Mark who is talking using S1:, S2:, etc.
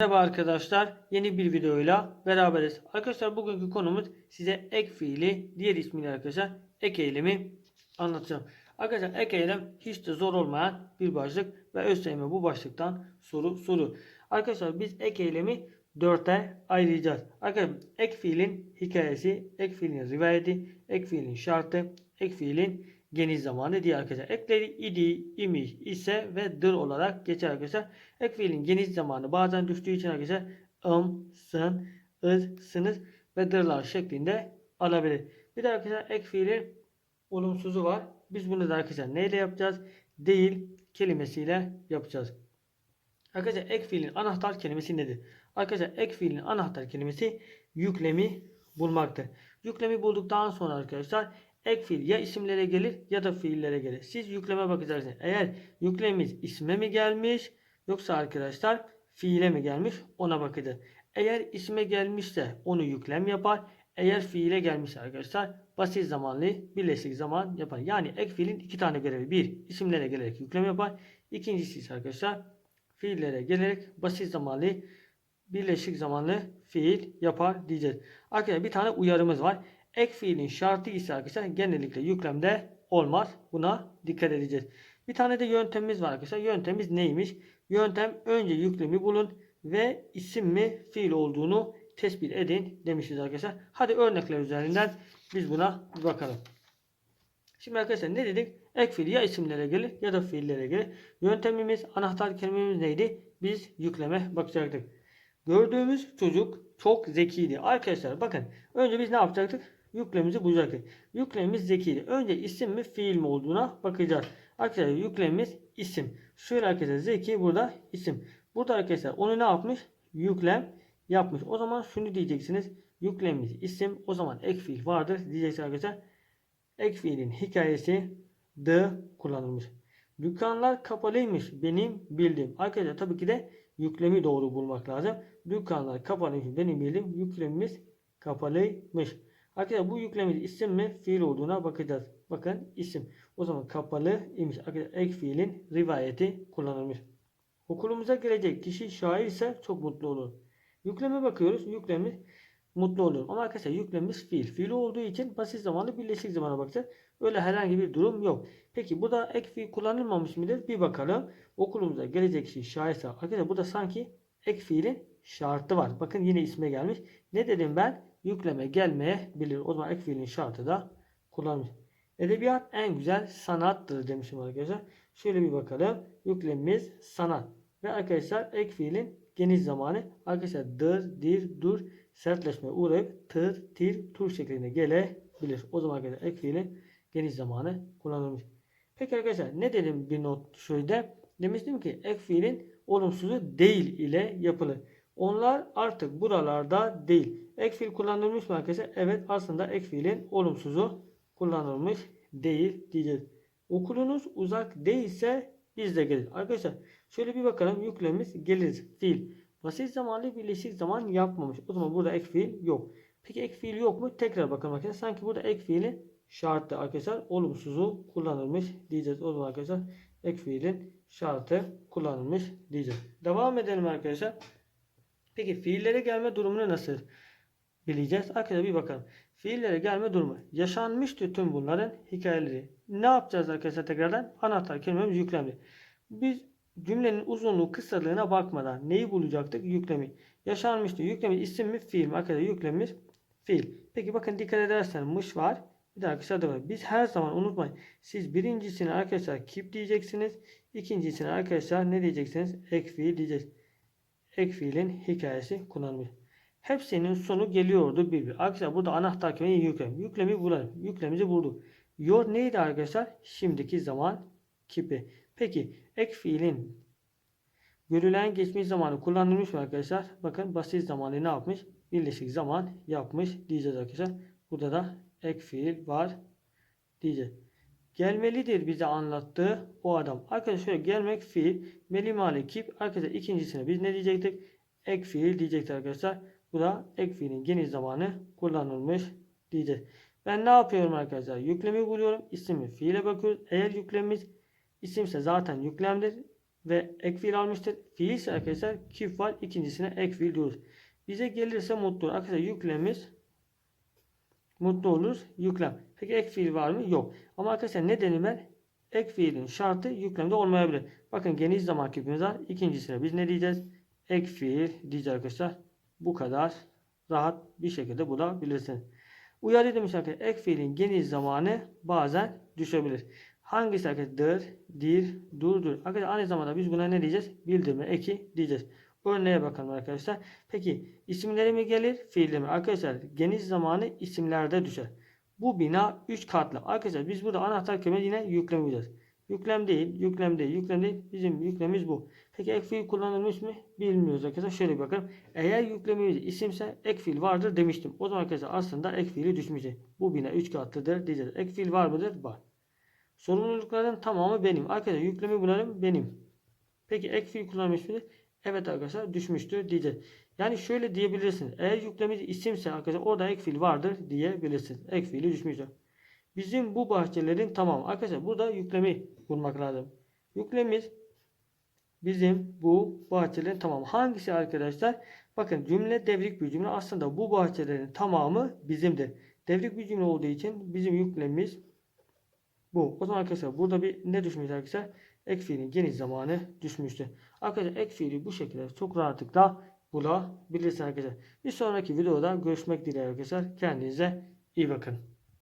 S1: Merhaba arkadaşlar, yeni bir videoyla beraberiz. Arkadaşlar bugünkü konumuz size ek fiili, diğer ismiyle arkadaşlar ek eylemi anlatacağım. Arkadaşlar ek eylem hiç de zor olmayan bir başlık ve ÖSYM bu başlıktan soru soru. Arkadaşlar biz ek eylemi dörtte ayıracağız. Arkadaşlar ek fiilin hikayesi, ek fiilin rivayeti, ek fiilin şartı, ek fiilin geniş zamanı diye arkadaşlar. Ekleri idi, imiş, ise ve dır olarak geçer arkadaşlar. Ek fiilin geniş zamanı bazen düştüğü için arkadaşlar ım, sın, ız, sınız ve dırlar şeklinde alabilir. Bir de arkadaşlar ek fiilin olumsuzu var. Biz bunu da arkadaşlar neyle yapacağız? Değil kelimesiyle yapacağız. Arkadaşlar ek fiilin anahtar kelimesi nedir? Arkadaşlar ek fiilin anahtar kelimesi yüklemi bulmaktır. Yüklemi bulduktan sonra arkadaşlar ek fiil ya isimlere gelir ya da fiillere gelir. Siz yükleme bakacaksınız. Eğer yüklemimiz isme mi gelmiş yoksa arkadaşlar fiile mi gelmiş ona bakacağız. Eğer isme gelmişse onu yüklem yapar. Eğer fiile gelmişse arkadaşlar basit zamanlı birleşik zaman yapar. Yani ek fiilin iki tane görevi. Bir isimlere gelerek yüklem yapar. İkincisi ise arkadaşlar fiillere gelerek basit zamanlı birleşik zamanlı fiil yapar diyeceğiz. Arkadaşlar bir tane uyarımız var. Ek fiilin şartı ise arkadaşlar genellikle yüklemde olmaz. Buna dikkat edeceğiz. Bir tane de yöntemimiz var arkadaşlar. Yöntemimiz neymiş? Yöntem önce yüklemi bulun ve isim mi fiil olduğunu tespit edin demişiz arkadaşlar. Hadi örnekler üzerinden biz buna bir bakalım. Şimdi arkadaşlar ne dedik? Ek fiil ya isimlere gelir ya da fiillere gelir. Yöntemimiz, anahtar kelimemiz neydi? Biz yükleme bakacaktık. Gördüğümüz çocuk çok zekiydi. Arkadaşlar bakın önce biz ne yapacaktık? Yüklemimizi bulacaktık. Yüklemimiz zekiydi. Önce isim mi fiil mi olduğuna bakacağız. Arkadaşlar yüklemimiz isim. Şöyle arkadaşlar zeki burada isim. Burada arkadaşlar onu ne yapmış? Yüklem yapmış. O zaman şunu diyeceksiniz. Yüklemimiz isim. O zaman ek fiil vardır diyeceksiniz arkadaşlar. Ek fiilin hikayesi the kullanılmış. Dükkanlar kapalıymış benim bildiğim. Arkadaşlar tabii ki de yüklemi doğru bulmak lazım. Dükkanlar kapalıymış benim bildiğim yüklemimiz kapalıymış. Arkadaşlar bu yüklemiz isim mi fiil olduğuna bakacağız. Bakın isim. O zaman kapalı imiş. Arkadaşlar ek fiilin rivayeti kullanılmış. Okulumuza gelecek kişi şair ise çok mutlu olur. Yükleme bakıyoruz. Yüklemimiz mutlu olur. Ama arkadaşlar yüklemimiz fiil. Fiil olduğu için basit zamanlı birleşik zamana bakacağız. Öyle herhangi bir durum yok. Peki burada ek fiil kullanılmamış mıdır? Bir bakalım. Okulumuza gelecek kişi şairse. Arkadaşlar burada sanki ek fiilin şartı var. Bakın yine isme gelmiş. Ne dedim ben? Yükleme gelmeyebilir. O zaman ek fiilin şartı da kullanılmış. Edebiyat en güzel sanattır demişim arkadaşlar. Şöyle bir bakalım. Yüklemimiz sanat. Ve arkadaşlar ek fiilin geniş zamanı arkadaşlar dır, dir, dur sertleşme uğrayıp tır, tir, tur şeklinde gelebilir. O zaman arkadaşlar ek fiilin geniş zamanı kullanılmış. Peki arkadaşlar ne dedim bir not şöyle demiştim ki ek fiilin olumsuzu değil ile yapılır. Onlar artık buralarda değil. Ek fiil kullanılmış mı arkadaşlar? Evet aslında ek fiilin olumsuzu kullanılmış değil diyeceğiz. Okulunuz uzak değilse biz de gelir. Arkadaşlar şöyle bir bakalım yüklemimiz gelir fiil. Basit zamanlı birleşik zaman yapmamış. O zaman burada ek fiil yok. Peki ek fiil yok mu? Tekrar bakalım arkadaşlar. Sanki burada ek fiilin şartı arkadaşlar olumsuzu kullanılmış diyeceğiz. O zaman arkadaşlar ek fiilin şartı kullanılmış diyeceğiz. Devam edelim arkadaşlar. Peki fiillere gelme durumunu nasıl bileceğiz? Arkadaşlar bir bakalım. Fiillere gelme durumu. Yaşanmıştı tüm bunların hikayeleri. Ne yapacağız arkadaşlar tekrardan? Anahtar kelimemiz yüklemli. Biz cümlenin uzunluğu kısalığına bakmadan neyi bulacaktık? Yüklemi. Yaşanmıştı. Yüklemi isim mi fiil mi? Arkadaşlar yüklemimiz fiil. Peki bakın dikkat edersen mış var. Bir de arkadaşlar da var. Biz her zaman unutmayın. Siz birincisini arkadaşlar keep diyeceksiniz. İkincisini arkadaşlar ne diyeceksiniz? Ek fiil diyeceksiniz. Ek fiilin hikayesi kullanılmış. Hepsinin sonu geliyordu bir bir. Arkadaşlar burada anahtar kelimeyi yüklem. Yüklemi bulalım. Yüklemizi bulduk. Yor neydi arkadaşlar? Şimdiki zaman kipi. Peki ek fiilin görülen geçmiş zamanı kullanılmış mı arkadaşlar? Bakın basit zamanı ne yapmış? Birleşik zaman yapmış diyeceğiz arkadaşlar. Burada da ek fiil var diyeceğiz. Gelmelidir bize anlattığı o adam. Arkadaşlar şöyle gelmek fiil. Melimali kip. Arkadaşlar ikincisine biz ne diyecektik? Ek fiil diyecektik arkadaşlar. Bu da ek fiilin geniş zamanı kullanılmış diyeceğiz. Ben ne yapıyorum arkadaşlar? Yüklemi buluyorum. İsmi fiile bakıyoruz. Eğer yüklemimiz isimse zaten yüklemdir. ve ek fiil almıştır. Fiil ise arkadaşlar kif var. ikincisine ek fiil diyoruz. Bize gelirse mutlu. Arkadaşlar yüklemimiz mutlu olur. Yüklem. Peki ek fiil var mı? Yok. Ama arkadaşlar ne denilmez? Ek fiilin şartı yüklemde olmayabilir. Bakın geniş zaman kipimiz var. İkincisine biz ne diyeceğiz? Ek fiil diyeceğiz arkadaşlar. Bu kadar rahat bir şekilde bulabilirsiniz. Uyarı demiş arkadaşlar. Ek fiilin geniş zamanı bazen düşebilir. Hangisi arkadaşlar? Dir, durdur. Arkadaşlar aynı zamanda biz buna ne diyeceğiz? Bildirme eki diyeceğiz. Örneğe bakalım arkadaşlar. Peki isimleri mi gelir? Fiilleri mi? Arkadaşlar geniş zamanı isimlerde düşer. Bu bina 3 katlı. Arkadaşlar biz burada anahtar kelime yine yüklemeyeceğiz. Yüklem değil, yüklem değil, yüklem değil. Bizim yüklemimiz bu. Peki ek fiil kullanılmış mı? Bilmiyoruz arkadaşlar. Şöyle bakalım. Eğer yüklemimiz isimse ek fiil vardır demiştim. O zaman arkadaşlar aslında ek fiili düşmeyecek. Bu bina 3 katlıdır diyeceğiz. Ek fiil var mıdır? Var. Sorumlulukların tamamı benim. Arkadaşlar yüklemi bunların benim. Peki ek fiil kullanmış mıdır? Evet arkadaşlar düşmüştür diyeceğiz. Yani şöyle diyebilirsiniz. Eğer yüklemici isimse arkadaşlar orada ek fiil vardır diyebilirsiniz. Ek fiili düşmüştür. Bizim bu bahçelerin tamamı. Arkadaşlar burada yüklemi bulmak lazım. Yüklemiz bizim bu bahçelerin tamamı. Hangisi arkadaşlar? Bakın cümle devrik bir cümle. Aslında bu bahçelerin tamamı bizimdir. Devrik bir cümle olduğu için bizim yüklemimiz bu. O zaman arkadaşlar burada bir ne düşmüş arkadaşlar? Ek fiilin geniş zamanı düşmüştü. Arkadaşlar ek fiili bu şekilde çok rahatlıkla bulabilirsiniz arkadaşlar. Bir sonraki videoda görüşmek dileğiyle arkadaşlar. Kendinize iyi bakın.